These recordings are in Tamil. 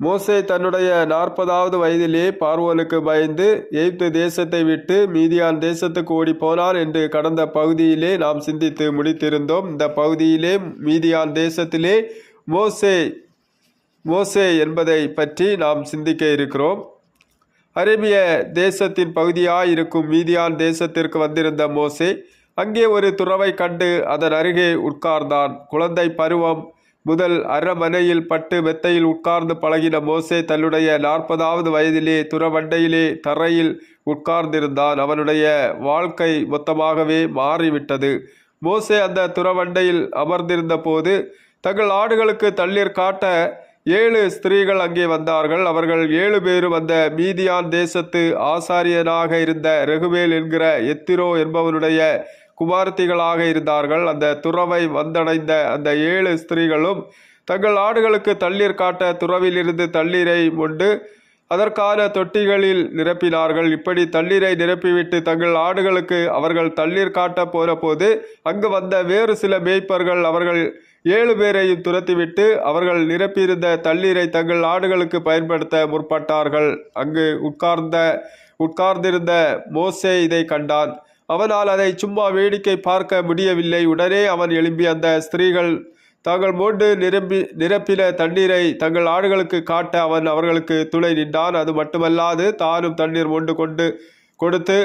மோசே தன்னுடைய நாற்பதாவது வயதிலே பார்வோனுக்கு பயந்து எகிப்து தேசத்தை விட்டு மீதியான் தேசத்துக்கு ஓடி போனார் என்று கடந்த பகுதியிலே நாம் சிந்தித்து முடித்திருந்தோம். இந்த பகுதியிலே மீதியான் தேசத்திலே மோசே மோசே என்பதை பற்றி நாம் சிந்திக்க இருக்கிறோம். அரேபிய தேசத்தின் பகுதியாக இருக்கும் மீதியான் தேசத்திற்கு வந்திருந்த மோசே அங்கே ஒரு துறவை கண்டு அதன் அருகே உட்கார்ந்தான். குழந்தை பருவம் முதல் அரமனையில் பட்டு மெத்தையில் உட்கார்ந்து பழகின மோசே தன்னுடைய நாற்பதாவது வயதிலே துறவண்டையிலே தரையில் உட்கார்ந்திருந்தான். அவனுடைய வாழ்க்கை மொத்தமாகவே மாறிவிட்டது. மோசே அந்த துறவண்டையில் அமர்ந்திருந்த போது தங்கள் ஆடுகளுக்கு தண்ணீர் காட்ட ஏழு ஸ்திரீகள் அங்கே வந்தார்கள். அவர்கள் ஏழு பேரும் அந்த மீதியான் தேசத்து ஆசாரியனாக இருந்த ரெகுவேல் என்கிற எத்திரோ என்பவனுடைய குமார்த்திகளாக இருந்தார்கள். அந்த துறவை வந்தடைந்த அந்த ஏழு ஸ்திரீகளும் தங்கள் ஆடுகளுக்கு தண்ணீர் காட்ட துறவிலிருந்து தண்ணீரை கொண்டு அதற்கான தொட்டிகளில் நிரப்பினார்கள். இப்படி தண்ணீரை நிரப்பிவிட்டு தங்கள் ஆடுகளுக்கு அவர்கள் தண்ணீர் காட்ட போன போது அங்கு வந்த வேறு சில மேய்ப்பர்கள் அவர்கள் ஏழு பேரையும் துரத்திவிட்டு அவர்கள் நிரப்பியிருந்த தண்ணீரை தங்கள் ஆடுகளுக்கு பயன்படுத்த முற்பட்டார்கள். அங்கு உட்கார்ந்த உட்கார்ந்திருந்த மோசே இதை கண்டான். அவனால் அதை சும்மா வேடிக்கை பார்க்க முடியவில்லை. உடனே அவன் எழும்பி அந்த ஸ்திரீகள் தாங்கள் மோண்டு நிரம்பி நிரப்பின தண்ணீரை தங்கள் ஆடுகளுக்கு காட்ட அவன் அவர்களுக்கு துணை நின்றான். அது மட்டுமல்லாது தானும் தண்ணீர் மொண்டு கொண்டு கொடுத்து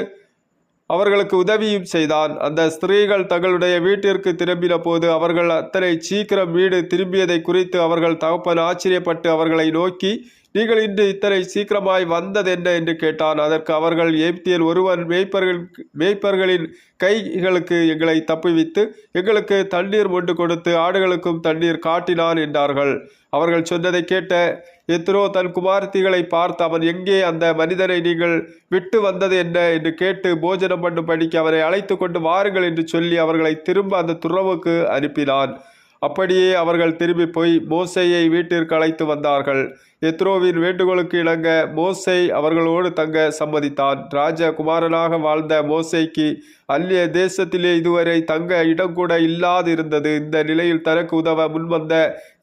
அவர்களுக்கு உதவியும் செய்தான். அந்த ஸ்திரீகள் தங்களுடைய வீட்டிற்கு திரும்பின போது அவர்கள் அத்தனை சீக்கிரம் வீடு திரும்பியதை குறித்து அவர்கள் தகப்பன் ஆச்சரியப்பட்டு அவர்களை நோக்கி நீங்கள் இன்று இத்தனை சீக்கிரமாய் வந்ததென்ன என்று கேட்டான். அதற்கு அவர்கள் எய்ப்தியல் ஒருவன் மேய்ப்பர்கள் மேய்ப்பர்களின் கைகளுக்கு எங்களை தப்புவித்து எங்களுக்கு தண்ணீர் மொண்டு கொடுத்து ஆடுகளுக்கும் தண்ணீர் காட்டினான் என்றார்கள். அவர்கள் சொன்னதை கேட்ட எத்ரோ தன் குமார்த்திகளை பார்த்து அவன் எங்கே? அந்த மனிதனை நீங்கள் விட்டு வந்தது என்ன? என்று கேட்டு போஜனம் பண்ணும்படிக்கு அவரை அழைத்து கொண்டு வாருங்கள் என்று சொல்லி அவர்களை திரும்ப அந்த துறவுக்கு அனுப்பினான். அப்படியே அவர்கள் திரும்பி போய் மோசையை வீட்டிற்கு அழைத்து வந்தார்கள். எத்ரோவின் வேண்டுகோளுக்கு இணங்க மோசை அவர்களோடு தங்க சம்மதித்தான். ராஜகுமாரனாக வாழ்ந்த மோசைக்கு அந்நிய தேசத்திலே இதுவரை தங்க இடம் கூட இல்லாது இருந்தது இந்த நிலையில் தனக்கு உதவ முன்வந்த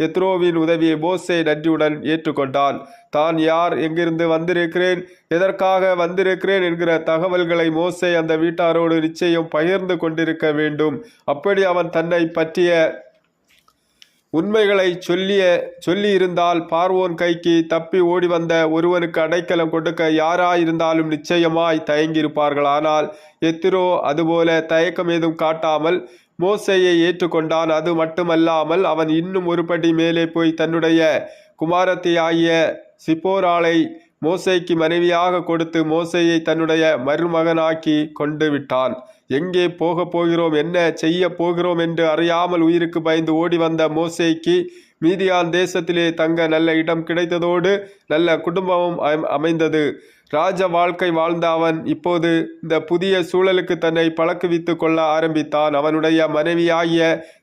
எத்ரோவின் உதவியை மோசை நன்றியுடன் ஏற்றுக்கொண்டான். தான் யார் எங்கிருந்து வந்திருக்கிறேன்? எதற்காக வந்திருக்கிறேன்? என்கிற தகவல்களை மோசை அந்த வீட்டாரோடு நிச்சயம் பகிர்ந்து கொண்டிருக்க வேண்டும். அப்படி அவன் தன்னை பற்றிய உண்மைகளை சொல்லிய சொல்லியிருந்தால் பார்வோன் கைக்கு தப்பி ஓடி வந்த ஒருவனுக்கு அடைக்கலம் கொடுக்க யாராயிருந்தாலும் நிச்சயமாய் தயங்கியிருப்பார்கள். ஆனால் எத்திரோ அதுபோல தயக்கம் ஏதும் காட்டாமல் மோசையை ஏற்றுக்கொண்டான். அது மட்டுமல்லாமல் அவன் இன்னும் ஒருபடி மேலே போய் தன்னுடைய குமாரத்தை ஆகிய சிப்போராளை மோசைக்கு மனைவியாக கொடுத்து மோசையை தன்னுடைய மருமகனாக்கி கொண்டு விட்டான். எங்கே போகப் போகிறோம்? என்ன செய்ய போகிறோம்? என்று அறியாமல் உயிருக்கு பயந்து ஓடி வந்த மோசேக்கு மீதியான் தேசத்திலே தங்க நல்ல இடம் கிடைத்ததோடு நல்ல குடும்பமும் அமைந்தது. ராஜ வாழ்க்கை வாழ்ந்த அவன் இப்போது இந்த புதிய சூழலுக்கு தன்னை பழக்குவித்து கொள்ள ஆரம்பித்தான். அவனுடைய மனைவியாகிய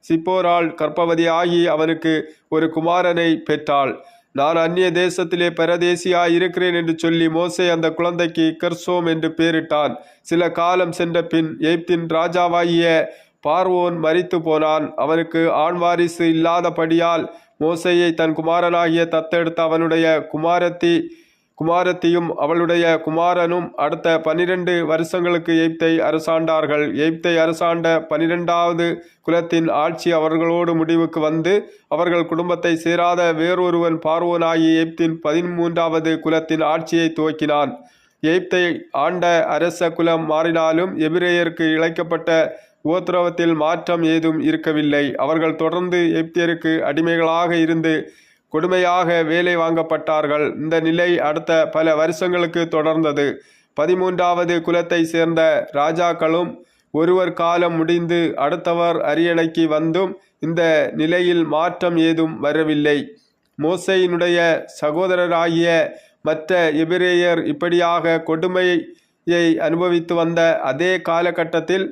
சிப்போரால் கர்ப்பவதியாகி அவனுக்கு ஒரு குமாரனை பெற்றாள். நான் அந்நிய தேசத்திலே பரதேசியாய் இருக்கிறேன் என்று சொல்லி மோசே அந்த குழந்தைக்கு கர்சோம் என்று பெயரிட்டான் சில காலம் சென்ற பின் எய்ப்தின் ராஜாவாகிய பார்வோன் மறித்து போனான். அவனுக்கு ஆண் வாரிசு இல்லாதபடியால் மோசையை தன் குமாரனாகிய தத்தெடுத்த அவனுடைய குமாரத்தி குமாரத்தியும் அவளுடைய குமாரனும் அடுத்த பனிரெண்டு வருஷங்களுக்கு எய்ப்தை அரசாண்டார்கள். எய்ப்தை அரசாண்ட பனிரெண்டாவது குலத்தின் ஆட்சி அவர்களோடு முடிவுக்கு வந்து அவர்கள் குடும்பத்தை சேராத வேறொருவன் பார்வோனாகி எய்ப்தின் பதிமூன்றாவது குலத்தின் ஆட்சியை துவக்கினான். எய்ப்தை ஆண்ட அரச குலம் மாறினாலும் எபிரேயருக்கு இழைக்கப்பட்ட உபத்திரவத்தில் மாற்றம் ஏதும் இருக்கவில்லை. அவர்கள் தொடர்ந்து எப்தியருக்கு அடிமைகளாக இருந்து கொடுமையாக வேலை வாங்கப்பட்டார்கள். இந்த நிலை அடுத்த பல வருஷங்களுக்கு தொடர்ந்தது. பதிமூன்றாவது குலத்தை சேர்ந்த ராஜாக்களும் ஒருவர் காலம் முடிந்து அடுத்தவர் அரியணைக்கு வந்தும் இந்த நிலையில் மாற்றம் ஏதும் வரவில்லை. மோசையினுடைய சகோதரராகிய மற்ற எபிரேயர் இப்படியாக கொடுமையை அனுபவித்து வந்த அதே காலகட்டத்தில்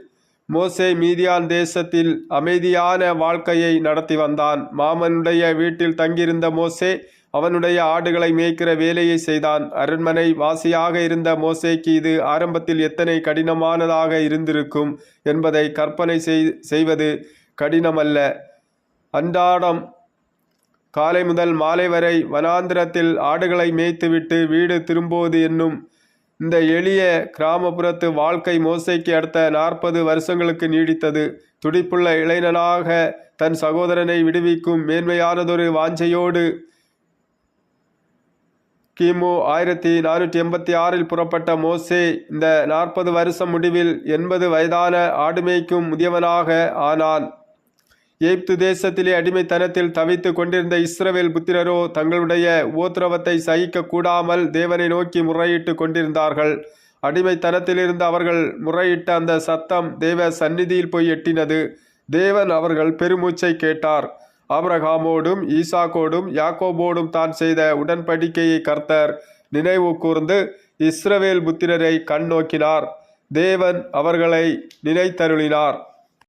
மோசே மீதியான் தேசத்தில் அமைதியான வாழ்க்கையை நடத்தி வந்தான். மாமனுடைய வீட்டில் தங்கியிருந்த மோசே அவனுடைய ஆடுகளை மேய்க்கிற வேலையை செய்தான். அரண்மனை வாசியாக இருந்த மோசேக்கு இது ஆரம்பத்தில் எத்தனை கடினமானதாக இருந்திருக்கும் என்பதை கற்பனை செய் செய்வது கடினமல்ல. அன்றாடம் காலை முதல் மாலை வரை வனாந்திரத்தில் ஆடுகளை மேய்த்துவிட்டு வீடு திரும்புவது என்னும் இந்த எளிய கிராமப்புறத்து வாழ்க்கை மோசைக்கு அடுத்த நாற்பது வருஷங்களுக்கு நீடித்தது. துடிப்புள்ள இளைஞனாக தன் சகோதரனை விடுவிக்கும் மேன்மையானதொரு வாஞ்சையோடு கிமு ஆயிரத்தி நானூற்றி எண்பத்தி ஆறில் புறப்பட்ட மோசே இந்த நாற்பது வருஷம் முடிவில் எண்பது வயதான ஆடுமேய்க்கும் முதியவனாக ஆனான். எகிப்து தேசத்திலே அடிமைத்தனத்தில் தவித்து கொண்டிருந்த இஸ்ரவேல் புத்திரரோ தங்களுடைய ஓத்திரவத்தை சகிக்க கூடாமல் தேவனை நோக்கி முறையிட்டு கொண்டிருந்தார்கள். அடிமைத்தனத்திலிருந்து அவர்கள் முறையிட்ட அந்த சத்தம் தேவ சந்நிதியில் போய் எட்டினது. தேவன் அவர்கள் பெருமூச்சை கேட்டார். ஆபிரகாமோடும் ஈசாக்கோடும் யாக்கோபோடும் தான் செய்த உடன்படிக்கையை கர்த்தர் நினைவு கூர்ந்து இஸ்ரவேல் புத்திரரை கண் நோக்கினார். தேவன் அவர்களை நினைத்தருளினார்.